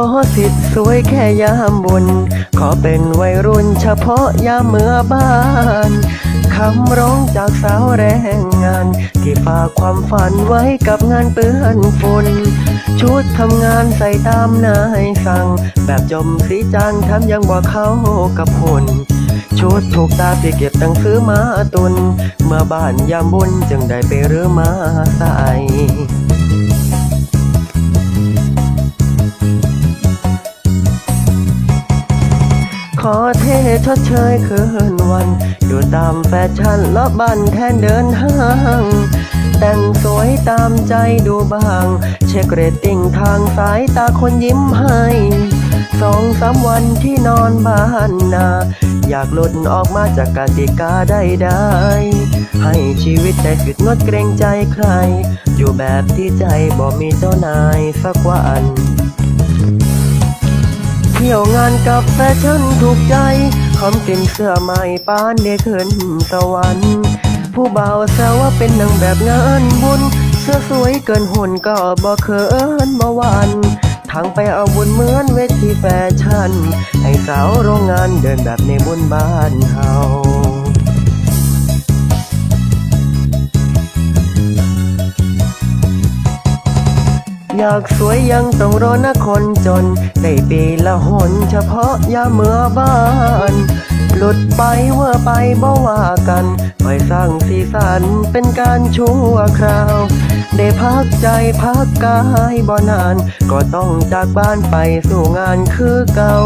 อสิทธิ์สวยแค่ยามบุญ ขอเป็นวัยรุ่นเฉพาะยามเมื่อบ้านคำร้องจากสาวแรงงาน ที่ฝากความฝันไว้กับงานเปื้อนฝุ่นชุดทำงานใส่ตามนายสั่ง แบบจมสีจานทำยังบ่เข้ากับหุ่นชุดถูกตาที่เก็บตังซื้อมาตุน เมื่อบ้านยามบุญจึงได้ไปรื้อมาใส่ ชดเชยคืนวัน อยู่ตามแฟชั่นละบ้านแทนเดินห้างแต่งสวยตามใจดูบ้าง เช็คเรตติ้งทางสายตาคนยิ้มให้สองสามวันที่นอนบ้านนา อยากหลุดออกมาจากกติกาใดๆให้ชีวิตได้สุดงดเกรงใจใคร อยู่แบบที่ใจบอกมีเจ้านายสักวันเที่ยวงานกับแฟชั่นถูกใจ หอมกลิ่นเสื้อใหม่ปานได้ขึ้นสวรรค์ผู้บ่าวแซวว่าเป็นนางแบบงานบุญ เสื้อสวยเกินหุ่นก็บ่เขินบ่หวันทางไปเอาบุญเหมือนเวทีแฟชั่น ให้สาวโรงงานเดินแบบในบุญบ้านเฮา อยากสวยยังต้องรอนะคนจน ได้ปีละหนเฉพาะยาเมื่อบ้าน หลุดไปว่าไปบ่ว่ากันคอยสร้างสีสันเป็นการชั่วคราว ได้พักใจพักกายบ่นาน ก็ต้องจากบ้านไปสู่งานคือเก่า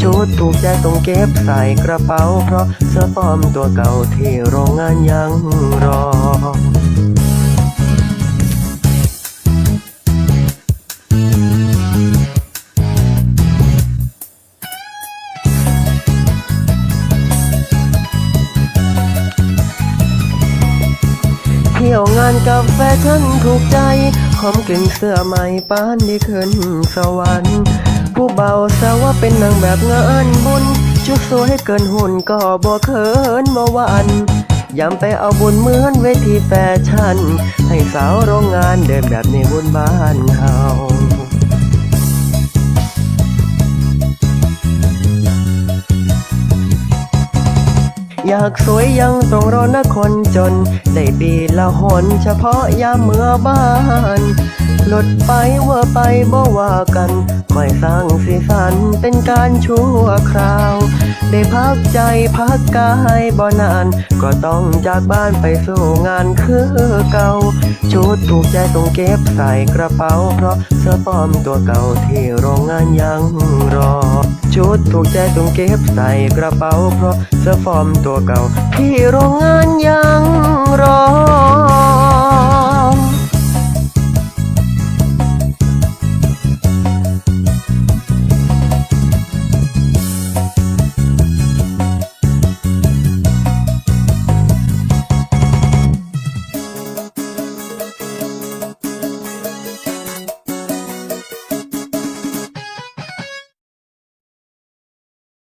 ชุดถูกใจต้องเก็บใส่กระเป๋า เพราะเสื้อปลอมตัวเก่าที่โรงงานยังรอ เที่ยวงานกับแฟชั่นถูกใจหอมกลิ่นเสื้อใหม่ปานได้ขึ้นสวรรค์ ผู้เบาสาวว่าเป็นนางแบบงานบุญ ชุดสวยให้เกินหุ่นก็บ่เขินบ่อวันยำไปเอาบุญเหมือนเวทีแฟชั่น ให้สาวโรงงานเดินแบบในบุญบ้านเฮา อยากสวยยังต้องรอนะคนจน ได้ปีละหนเฉพาะยามเมื่อบ้าน ลุดไปว่าไปบ่ว่ากันคอยสร้างสีสันเป็นการชั่วคราว ได้พักใจพักกายบ่นาน ก็ต้องจากบ้านไปสู่งานคือเก่า ชุดถูกใจต้องเก็บใส่กระเป๋า เพราะเสื้อปลอมตัวเก่าที่โรงงานยังรอ ชุดถูกใจต้องเก็บใส่กระเป๋า เพราะเสื้อฟอร์มตัวเก่าที่โรงงานยังรอ